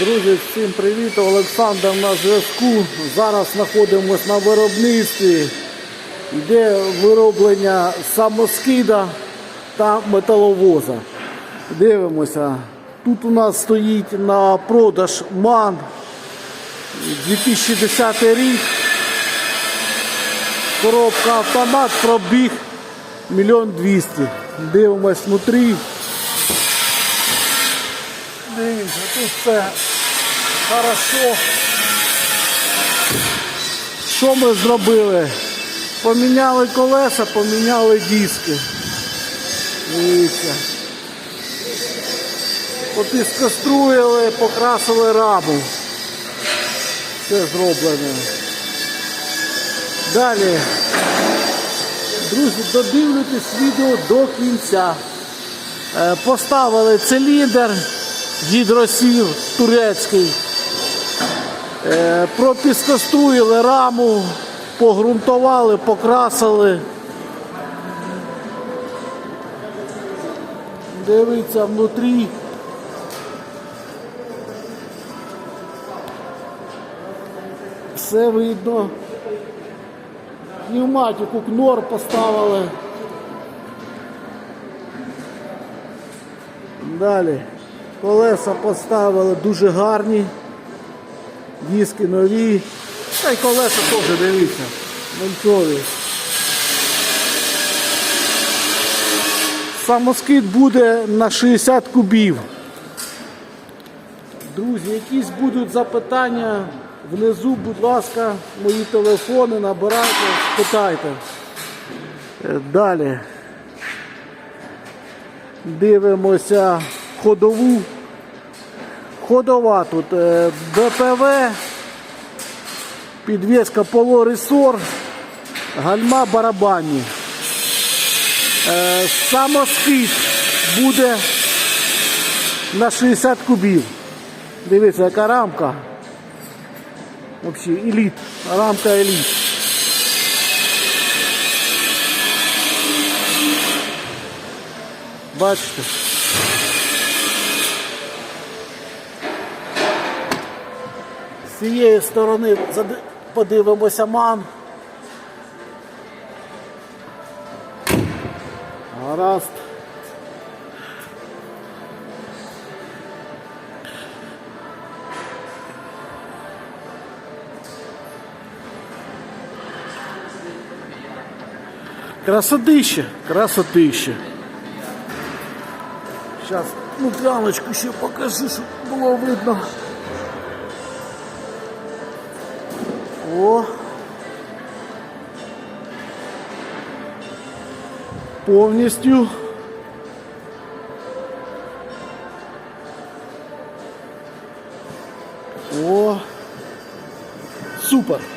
Друзі, всім привіт! Олександр на зв'язку. Зараз знаходимося на виробництві. Йде вироблення самоскида та металовоза. Дивимося. Тут у нас стоїть на продаж МАН 2010 рік. Коробка автомат, пробіг мільйон двісті. Дивимось внутрі. Тут все хорошо. Що ми зробили? Поміняли колеса, поміняли диски. Дивіться. Попіскоструїли, покрасили раму. Все зроблено. Далі. Друзі, додивлюйтесь відео до кінця. Е, Поставили циліндр гідросіл турецький. Е, Пропіскоструїли раму, погрунтували, покрасили. Дивіться внутрі. Все видно. Пневматику кнор поставили. Далі. Колеса поставили дуже гарні. Диски нові. Та й колеса теж дивіться. Мальцові. Самоскид буде на 60 кубів. Друзі, якісь будуть запитання внизу, будь ласка, мої телефони набирайте, питайте. Е, Далі. Дивимося ходову. Ходова тут е, БПВ, підвіска полоресор, гальма барабанні. Е, Самоскид буде на 60 кубів. Дивіться, яка рамка. Взагалі, еліт. Рамка еліт. Бачите? З цієї сторони подивимося ман. Гаразд. Красотища, красотища. Сейчас, ну пляночку ще покажу, щоб було видно. О. Повністю. О. Супер.